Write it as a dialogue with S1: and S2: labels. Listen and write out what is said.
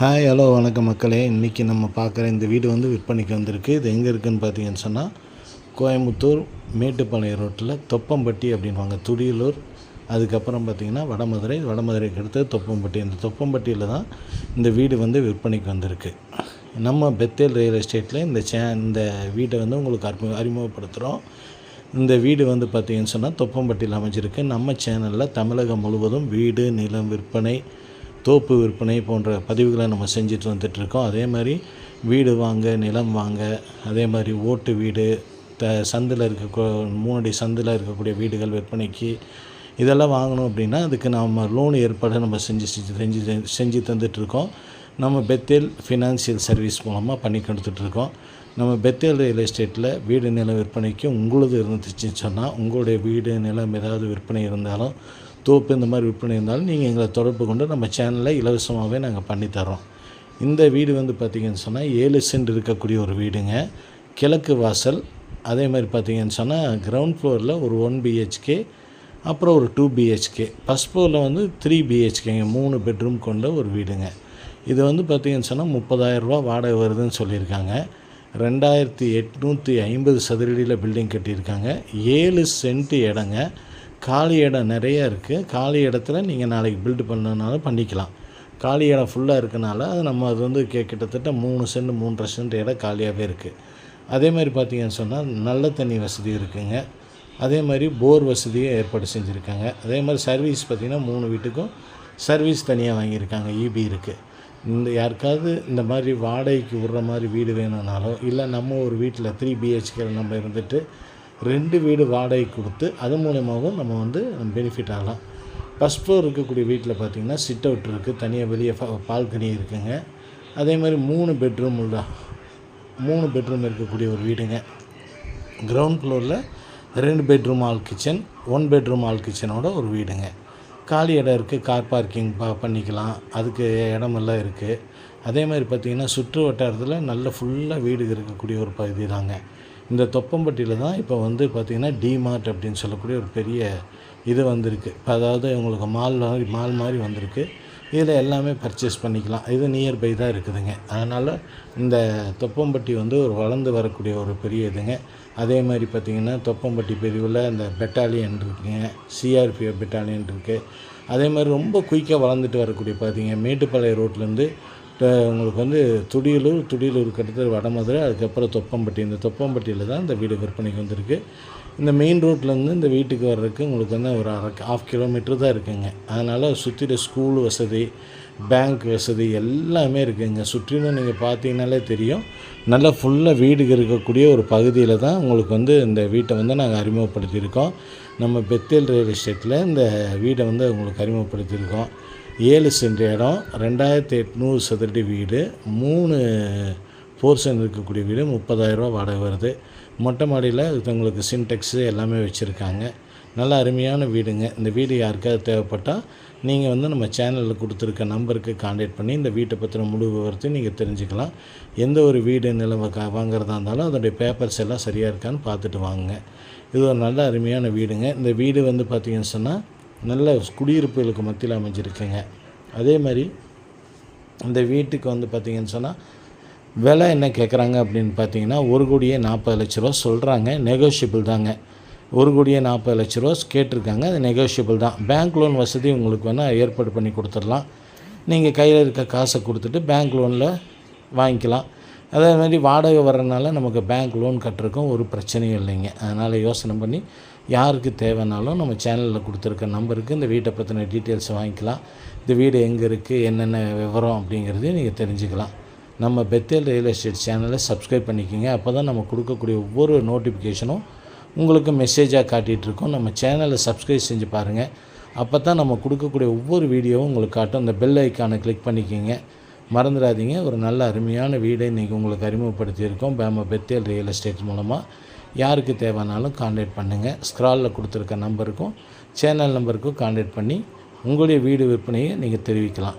S1: Hi hello வணக்கம் மக்களே. இன்றைக்கி நம்ம பார்க்குற இந்த வீடு வந்து விற்பனைக்கு வந்திருக்கு. இது எங்கே இருக்குதுன்னு பார்த்தீங்கன்னு சொன்னால் கோயம்புத்தூர் மேட்டுப்பாளையம் ரோட்டில் தொப்பம்பட்டி அப்படின்வாங்க துடியலூர். அதுக்கப்புறம் பார்த்திங்கன்னா வடமதுரை. வடமதுரைக்கு அடுத்தது தொப்பம்பட்டி. இந்த தொப்பம்பட்டியில் தான் இந்த வீடு வந்து விற்பனைக்கு வந்திருக்கு. நம்ம பெத்தேல் ரியல் எஸ்டேட்டில் இந்த சே இந்த வீட்டை வந்து உங்களுக்கு அறிமுக அறிமுகப்படுத்துகிறோம் இந்த வீடு வந்து பார்த்திங்கன்னு சொன்னால் தொப்பம்பட்டியில் அமைஞ்சிருக்கு. நம்ம சேனலில் தமிழகம் முழுவதும் வீடு நிலம் விற்பனை தோப்பு விற்பனை போன்ற பதிவுகளை நம்ம செஞ்சுட்டு வந்துட்டுருக்கோம். அதே மாதிரி வீடு வாங்க நிலம் வாங்க அதே மாதிரி ஓட்டு வீடு த சந்தில் இருக்க மூணடி சந்தில் இருக்கக்கூடிய வீடுகள் விற்பனைக்கு இதெல்லாம் வாங்கணும் அப்படின்னா அதுக்கு நம்ம லோன் ஏற்பாடு நம்ம செஞ்சு செஞ்சு செஞ்சு செஞ்சு தந்துட்டுருக்கோம். நம்ம பெத்தேல் ஃபினான்சியல் சர்வீஸ் மூலமாக பண்ணி கொடுத்துட்ருக்கோம் நம்ம பெத்தேல் ரியல் எஸ்டேட்டில் வீடு நிலம் விற்பனைக்கு உங்களது இருந்துச்சுன்னு சொன்னால் உங்களுடைய வீடு நிலம் ஏதாவது விற்பனை இருந்தாலும் தோப்பு இந்த மாதிரி விற்பனை இருந்தாலும் நீங்கள் எங்களை தொடர்பு கொண்டு நம்ம சேனலில் இலவசமாகவே நாங்கள் பண்ணித்தரோம் இந்த வீடு வந்து பார்த்திங்கன்னு சொன்னால் ஏழு சென்ட் இருக்கக்கூடிய ஒரு வீடுங்க. கிழக்கு வாசல் அதே மாதிரி பார்த்திங்கன்னு சொன்னால் கிரவுண்ட் ஃப்ளோரில் ஒரு ஒன் பிஹெச்கே அப்புறம் ஒரு டூ பிஹெச்கே ஃபஸ்ட் ஃப்ளோரில் வந்து த்ரீ பிஹெச்கேங்க மூணு பெட்ரூம் கொண்ட ஒரு வீடுங்க. இது வந்து பார்த்திங்கன்னு சொன்னால் முப்பதாயிரரூபா வாடகை வருதுன்னு சொல்லியிருக்காங்க. ரெண்டாயிரத்தி எட்நூற்றி ஐம்பது சதுரடியில் பில்டிங் கட்டியிருக்காங்க. ஏழு சென்ட் இடங்க. காலி இடம் நிறைய இருக்குது காலி இடத்துல நீங்கள் நாளைக்கு பில்டு பண்ணனாலும் பண்ணிக்கலாம். காலி இடம் ஃபுல்லாக இருக்கனால அது நம்ம அது வந்து கே கிட்டத்தட்ட மூணு சென்ட் மூன்றரை சென்ட் இடம் காலியாகவே இருக்குது அதே மாதிரி பார்த்திங்கன்னு சொன்னால் நல்ல தண்ணி வசதி இருக்குங்க. அதே மாதிரி போர் வசதியும் ஏற்பாடு செஞ்சுருக்காங்க. அதே மாதிரி சர்வீஸ் பார்த்திங்கன்னா மூணு வீட்டுக்கும் சர்வீஸ் தனியாக வாங்கியிருக்காங்க. இபி இருக்குது இந்த யாருக்காவது இந்த மாதிரி வாடகைக்கு விடுற மாதிரி வீடு வேணும்னாலோ இல்லை நம்ம ஒரு வீட்டில் த்ரீ பிஹெச்கே நம்ம இருந்துட்டு ரெண்டு வீடு வாடகை கொடுத்து அது மூலயமாகவும் நம்ம வந்து பெனிஃபிட் ஆகலாம். ஃபஸ்ட் ஃப்ளோர் இருக்கக்கூடிய வீட்டில் பார்த்திங்கன்னா சிட் அவுட் இருக்குது தனியாக வெளியே பால்கனி இருக்குங்க. அதே மாதிரி மூணு பெட்ரூம் உள்ள மூணு பெட்ரூம் இருக்கக்கூடிய ஒரு வீடுங்க. கிரவுண்ட் ஃப்ளோரில் ரெண்டு bedroom hall kitchen one bedroom hall கிச்சனோட ஒரு வீடுங்க. காலி இடம் இருக்குது கார் பார்க்கிங் பா பண்ணிக்கலாம். அதுக்கு இடமெல்லாம் இருக்குது அதே மாதிரி பார்த்திங்கன்னா சுற்று வட்டாரத்தில் நல்ல ஃபுல்லாக வீடு இருக்கக்கூடிய ஒரு பகுதி தாங்க இந்த தொப்பம்பட்டியில் தான் இப்போ வந்து பார்த்திங்கன்னா டிமார்ட் அப்படின்னு சொல்லக்கூடிய ஒரு பெரிய இது வந்திருக்கு. அதாவது உங்களுக்கு மால் மாதிரி மால் மாதிரி வந்திருக்கு. இதில் எல்லாமே பர்ச்சேஸ் பண்ணிக்கலாம். இது நியர்பை தான் இருக்குதுங்க. அதனால் இந்த தொப்பம்பட்டி வந்து ஒரு வளர்ந்து வரக்கூடிய ஒரு பெரிய இதுங்க. அதே மாதிரி பார்த்திங்கன்னா தொப்பம்பட்டி பிரிவில் இந்த பெட்டாலியன் இருக்குங்க. சிஆர்பிஎஃப் பெட்டாலியன் இருக்குது அதே மாதிரி ரொம்ப குயிக்காக வளர்ந்துட்டு வரக்கூடிய பார்த்திங்க மேட்டுப்பாளைய ரோட்லேருந்து உங்களுக்கு வந்து துடியலூர் துடியலூர் கிட்டத்தட்ட வடமதுரை அதுக்கப்புறம் தொப்பம்பட்டி. இந்த தொப்பம்பட்டியில் தான் இந்த வீடு விற்பனைக்கு வந்திருக்கு. இந்த மெயின் ரோட்லேருந்து இந்த வீட்டுக்கு வர்றதுக்கு உங்களுக்கு வந்து ஒரு அரை ஆஃப் கிலோமீட்டர் தான் இருக்குங்க. அதனால் சுற்றிட ஸ்கூல் வசதி பேங்க் வசதி எல்லாமே இருக்குதுங்க சுற்றிலும் நீங்கள் பார்த்தீங்கனாலே தெரியும். நல்லா ஃபுல்லாக வீடுக்கு இருக்கக்கூடிய ஒரு பகுதியில் தான் உங்களுக்கு வந்து இந்த வீட்டை வந்து நாங்கள் அறிமுகப்படுத்தியிருக்கோம். நம்ம பெத்தேல் ரியல் எஸ்டேட்டில் இந்த வீடை வந்து உங்களுக்கு அறிமுகப்படுத்தியிருக்கோம். ஏழு சென்ட் இடம் ரெண்டாயிரத்தி எட்நூறு சதுரடி வீடு மூணு போர்ஷன் இருக்கக்கூடிய வீடு முப்பதாயிரரூவா வாடகை வருது. மொட்டை மாடியில் உங்களுக்கு சின்டெக்ஸு எல்லாமே வச்சுருக்காங்க. நல்ல அருமையான வீடுங்க. இந்த வீடு யாருக்காவது தேவைப்பட்டால் நீங்கள் வந்து நம்ம சேனலில் கொடுத்துருக்க நம்பருக்கு காண்டாக்ட் பண்ணி இந்த வீட்டை பற்றின முழு விவரத்தையும் நீங்கள் தெரிஞ்சுக்கலாம். எந்த ஒரு வீடு நிலவை வாங்குறதா இருந்தாலும் அதோடைய பேப்பர்ஸ் எல்லாம் சரியாக இருக்கான்னு பார்த்துட்டு வாங்க இது ஒரு நல்ல அருமையான வீடுங்க. இந்த வீடு வந்து பார்த்திங்கன்னு சொன்னால் நல்ல குடியிருப்புகளுக்கு மத்தியில் அமைஞ்சிருக்குங்க. அதே மாதிரி இந்த வீட்டுக்கு வந்து பார்த்திங்கன்னு சொன்னால் விலை என்ன கேட்குறாங்க அப்படின்னு பார்த்தீங்கன்னா ஒரு கோடியே நாற்பது லட்ச ரூபா சொல்கிறாங்க நெகோஷியபிள் தாங்க. ஒரு கோடியே நாற்பது லட்ச ரூபா கேட்டிருக்காங்க. அது நெகோஷியபிள் தான். பேங்க் லோன் வசதி உங்களுக்கு வேணால் ஏற்பாடு பண்ணி கொடுத்துடலாம். நீங்கள் கையில் இருக்க காசை கொடுத்துட்டு பேங்க் லோனில் வாங்கிக்கலாம். அதே மாதிரி வாடகை வர்றதுனால நமக்கு பேங்க் லோன் கட்டுறக்கும் ஒரு பிரச்சனையும் இல்லைங்க. அதனால் யோசனை பண்ணி யாருக்கு தேவைனாலும் நம்ம சேனலில் கொடுத்துருக்க நம்பருக்கு இந்த வீட்டை பற்றின டீட்டெயில்ஸ் வாங்கிக்கலாம். இந்த வீடு எங்கே இருக்குது என்னென்ன விவரம் அப்படிங்கிறதையும் நீங்கள் தெரிஞ்சுக்கலாம். நம்ம பெத்தேல் ரியல் எஸ்டேட் சேனலை சப்ஸ்கிரைப் பண்ணிக்கோங்க. அப்போ தான் நம்ம கொடுக்கக்கூடிய ஒவ்வொரு நோட்டிஃபிகேஷனும் உங்களுக்கு மெசேஜாக காட்டிகிட்ருக்கோம் நம்ம சேனலை சப்ஸ்கிரைப் செஞ்சு பாருங்கள் அப்போ தான் நம்ம கொடுக்கக்கூடிய ஒவ்வொரு வீடியோவும் உங்களுக்கு காட்டும். இந்த பெல் ஐக்கானை கிளிக் பண்ணிக்கோங்க. மறந்துடாதீங்க. ஒரு நல்ல அருமையான வீடை இன்றைக்கி உங்களுக்கு அறிமுகப்படுத்தியிருக்கோம். பேம பெத்தேல் ரியல் எஸ்டேட் மூலமாக யாருக்கு தேவைனாலும் கான்டாக்ட் பண்ணுங்கள் ஸ்க்ராலில் கொடுத்துருக்க நம்பருக்கும் சேனல் நம்பருக்கும் காண்டாக்ட் பண்ணி உங்களுடைய வீடு விற்பனையை நீங்கள் தெரிவிக்கலாம்.